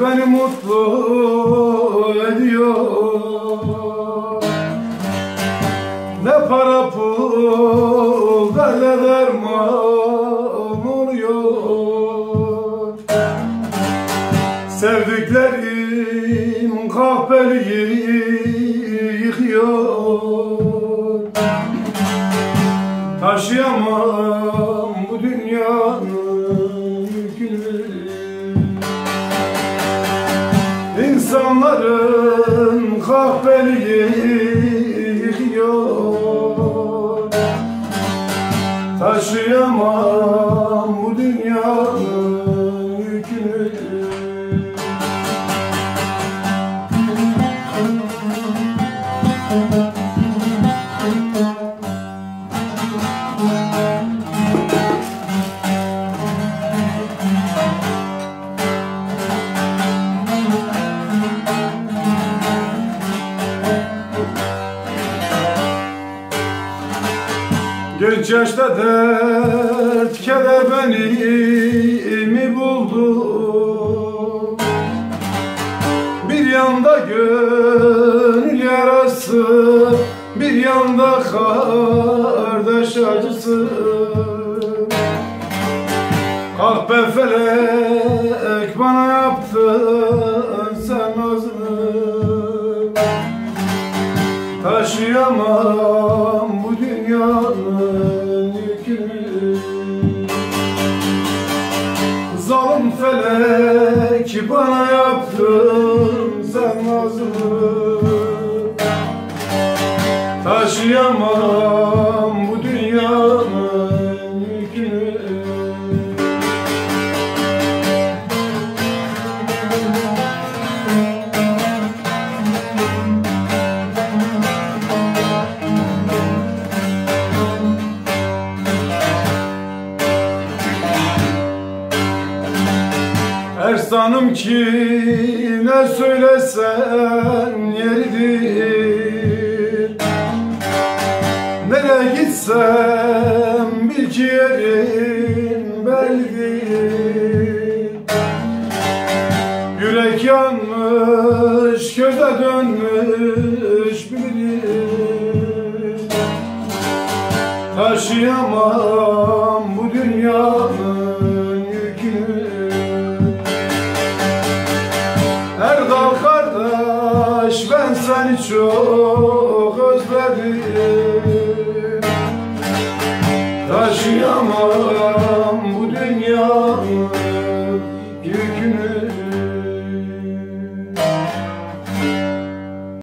beni mutlu ediyor. Ne para pul derle derman oluyor. Sevdiklerim kahpeliği yıkıyor. Taşıyamam İnsanların kahpeliği yıkıyor Taşıyamam bu dünyanın yükünü Yaşta dert keder beni mi buldu Bir yanda gönül yarası Bir yanda kardeş acısı. Ah be felek bana yaptın sen nazını Taşıyamam dünyanın yükünü Zalim felek bana yaptın sen nazını. Taşıyamam bu dünyanın Ersanım ki ne söylesen yeridir. Nereye gitsem bil ki yerin bellidir. Yürek yanmış, göze dönmüş bilir Taşıyamam bu dünyanın seni çok özledim. Taşıyamam bu dünyanın yükünü.